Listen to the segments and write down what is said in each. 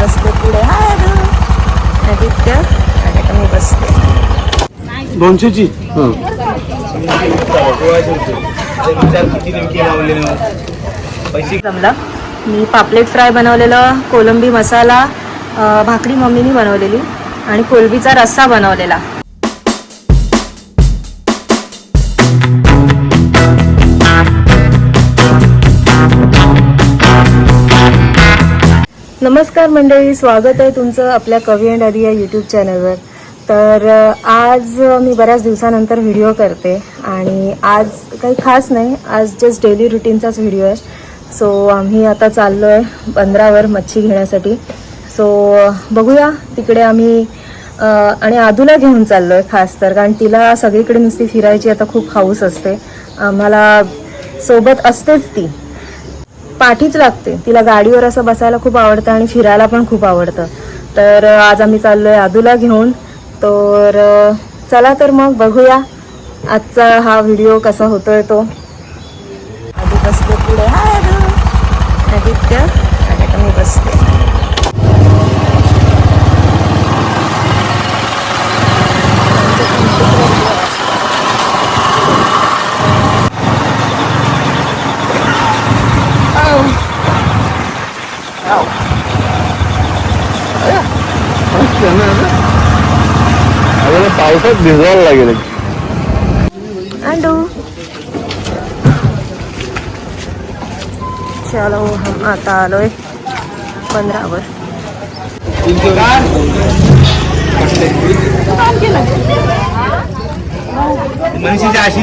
बसते पुढे. हाय आदू. आदित्य. आणि आता मी बसते. दोनशेची? जमलं? मी पापलेट फ्राय बनवलेलं कोलंबी मसाला भाकरी मम्मीनी बनवलेली आणि कोलबीचा रस्सा बनवलेला. नमस्कार मंडळी स्वागत आहे तुमचं आपल्या कवी अँड आदी या यूट्यूब चॅनलवर तर आज मी बऱ्याच दिवसानंतर व्हिडिओ करते आणि आज काही खास नाही आज जस्ट डेली रुटीनचाच व्हिडिओ आहे. सो आम्ही आता चाललो आहे बंदरावर मच्छी घेण्यासाठी. सो बघूया तिकडे आम्ही आणि आदूला घेऊन चाललो आहे खास तर कारण तिला सगळीकडे नुसती फिरायची आता खूप हाऊस असते. आम्हाला सोबत असतेच ती. पाठीच लागते. तिला गाडीवर असं बसायला खूप आवडतं आणि फिरायला पण खूप आवडतं. तर आज आम्ही चाललो आहे आदूला घेऊन. तर चला तर मग बघूया आजचा हा व्हिडिओ कसा होतोय तो. आधी बसले पुढे. हा आदित्य. आणि आता मी बसते. पावसात भिजवायला लागेल. चलो हम आता आलोय पंधरावर मनीषीच्या आशी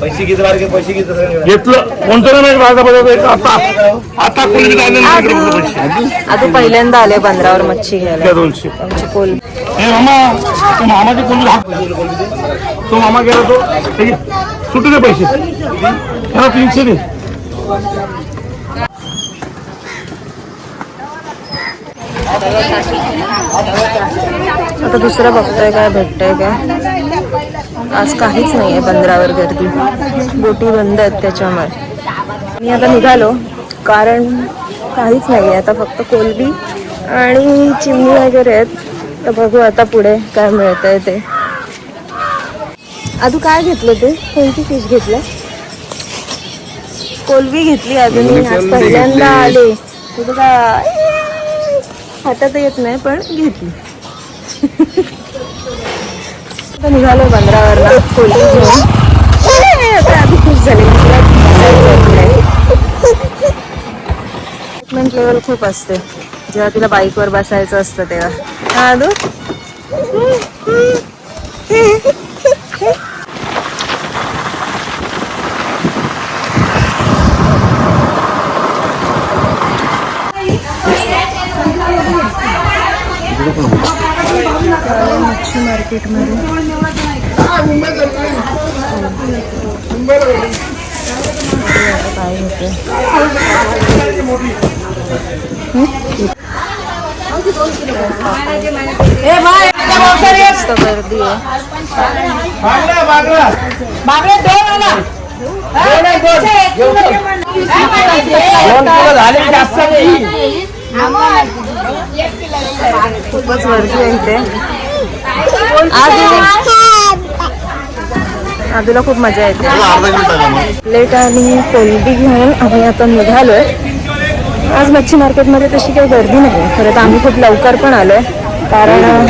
पैसे किती बारके पैसे किती घेतलं. कोणतं नाही माझा आता आता कोणी नाही पहिल्यांदा आले बंदरावर मच्छी घ्यायला. दोनशे. कोल हे मामा तो मामाचे कोणी हात तो मामा गेला तो. घे. सुटू दे पैसे. त्याला तीनशे दे. आता दुसरं बघतोय काय भेटतंय काय. आज काहीच नाही आहे बंदरावर गर्दी. बोटी बंद आहेत त्याच्यामुळे. मी आता निघालो कारण काहीच नाही आहे आता फक्त कोलबी आणि चिमणी वगैरे आहेत. तर बघू आता पुढे काय मिळत आहे ते. आधू काय घेतलं ते? कोणती फिश घेतलं? कोलबी घेतली अजून मी आज. पहिल्यांदा आले. तुझं काय हातात येत नाही पण घेतली. आता निघालो बंदरावर एक्साइटमेंट लेवल खूप असते. जेव्हा तिला बाईकवर बसायचं असतं तेव्हा. हा आदू मच्छी मार्केटमध्ये. काय होते मस्त गर्दी आहे खूपच गर्दी आहे इथे. आदूला खूप मजा येते. प्लेट आणि कोलबी घेऊन आम्ही आता निघालोय. आज मच्छी मार्केटमध्ये तशी काही गर्दी नाही. खरं तर आम्ही खूप लवकर पण आलोय. कारण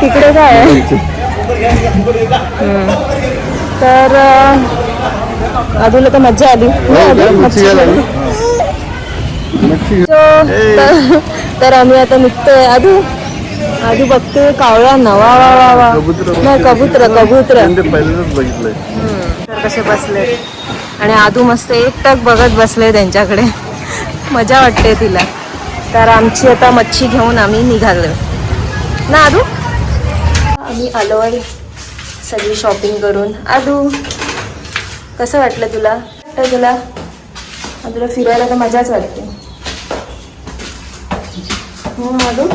तिकडे काय आहे. तर अं, आदूला तर मजा आली? मच्छी. So, तर- आम्ही आता निघतोय. आधू आधू बघते कावळा नवा वा वा वा. नाही कबूतर कबूतर. कसे बसले? आणि आधू मस्त एकटक बघत बसले त्यांच्याकडे. मजा वाटते तिला. तर आमची आता मच्छी घेऊन आम्ही निघालो ना आदू आम्ही आलोय सगळी शॉपिंग करून. आदू कसं वाटलं तुला? वाटतं तुला? तुला फिरायला तर मजाच वाटते. हो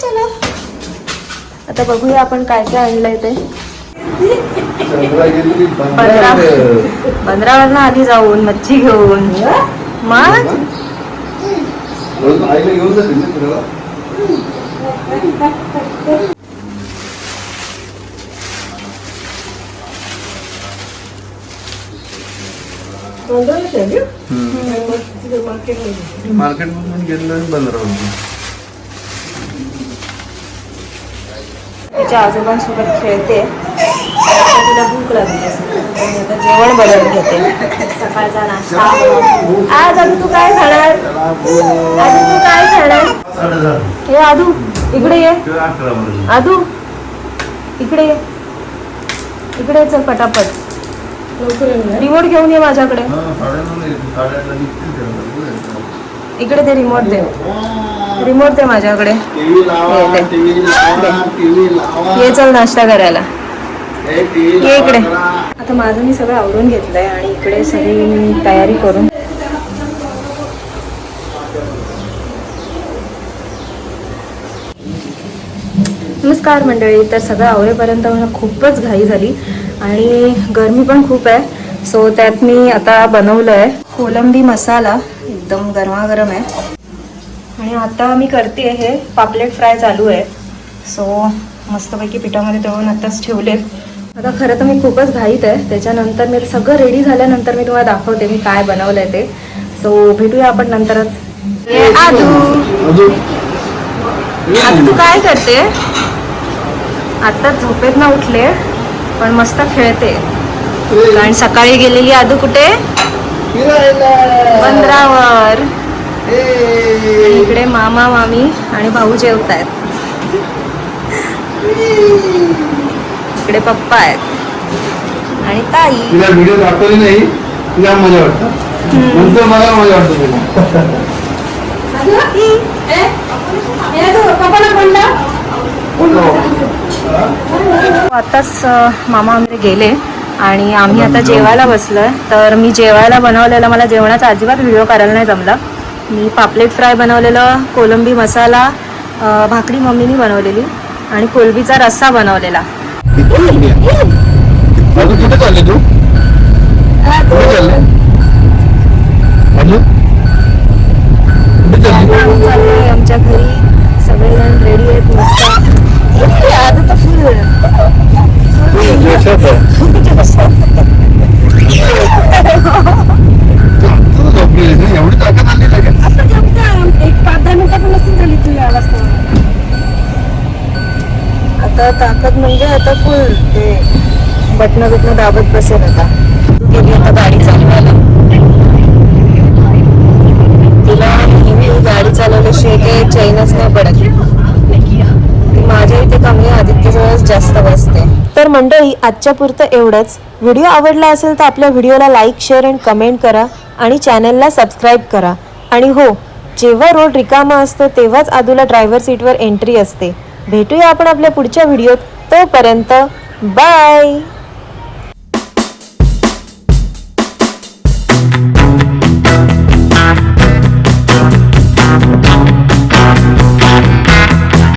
चला. आता बघूया आपण काय काय आणलंय ते. पंधरा पंधरावरनं आधी जाऊन मच्छी घेऊन. मग? घेऊन मार्केट मधून घेतलं पंधरा रुपये तिच्या आजोबांसोबत खेळते. तिला भूक लागली आता जेवण बनवून घेते. सकाळचा नाश्ता. आज आदू तू काय खाणार? आदू तू काय खाणार? हे आदू इकडे ये. आदू इकडे ये. इकडे चल पटापट. रिमोट घेऊन ये माझ्याकडे. इकडे ते रिमोट दे. रिमोट दे माझ्याकडे. ये चल नाश्ता करायला. हे ये इकडे. आता माझं मी सगळं आवरून घेतलंय आणि इकडे सगळी तयारी करून नमस्कार मंडळी तर सगळं आवरेपर्यंत मला खूपच घाई झाली आणि गरमी पण खूप आहे. सो त्यात मी आता बनवलं आहे कोलंबी मसाला एकदम गरमागरम आहे. आणि आता मी करते हे पापलेट फ्राय चालू आहे. सो मस्तपैकी पिठामध्ये तळून आत्ताच ठेवलेत. आता खरं तर मी खूपच घाईत आहे. त्याच्यानंतर मी सगळं रेडी झाल्यानंतर मी तुम्हाला दाखवते मी काय बनवलंय ते. सो भेटूया आपण नंतरच. आदू तू काय करते? आता झोपेत ना उठले पण मस्त खेळते. कारण सकाळी गेलेली आदू कुठे? बंदरावर. इकडे मामा मामी आणि भाऊ जेवत आहेत इकडे पप्पा आहेत. आणि ताई. तिला व्हिडिओ दाखवली नाही तिला मजा वाटतं. नंतर मला मजा वाटतं आताच आत्ताच मामा आमचे गेले आणि आम्ही आता जेवायला बसलोय. तर मी जेवायला बनवलेलं मला जेवणाचा अजिबात व्हिडिओ करायला नाही जमला. मी पापलेट फ्राय बनवलेलं कोलंबी मसाला भाकरी मम्मीनी बनवलेली आणि कोलबीचा रस्सा बनवलेला. तू? ताकद म्हणजे आता फुल ते बटणं बिटणं दाबत बसेल आता. गेली आता गाडी चालवायला. तिला नेहमी गाडी चालवल्याशिवाय काही चैनच नाही पडत. माझ्या इथे कमी आदित्यजवळच जास्त बसते. तर मंडळी आजच्या पुरतं एवढंच. व्हिडिओ आवडला असेल तर आपल्या व्हिडिओला लाईक शेअर अँड कमेंट करा आणि चॅनलला सबस्क्राईब करा. आणि हो जेव्हा रोड रिकामा असतो तेव्हाच आदूला ड्रायव्हर सीटवर एंट्री असते. भेटूया आपण आपल्या पुढच्या व्हिडिओत. तोपर्यंत बाय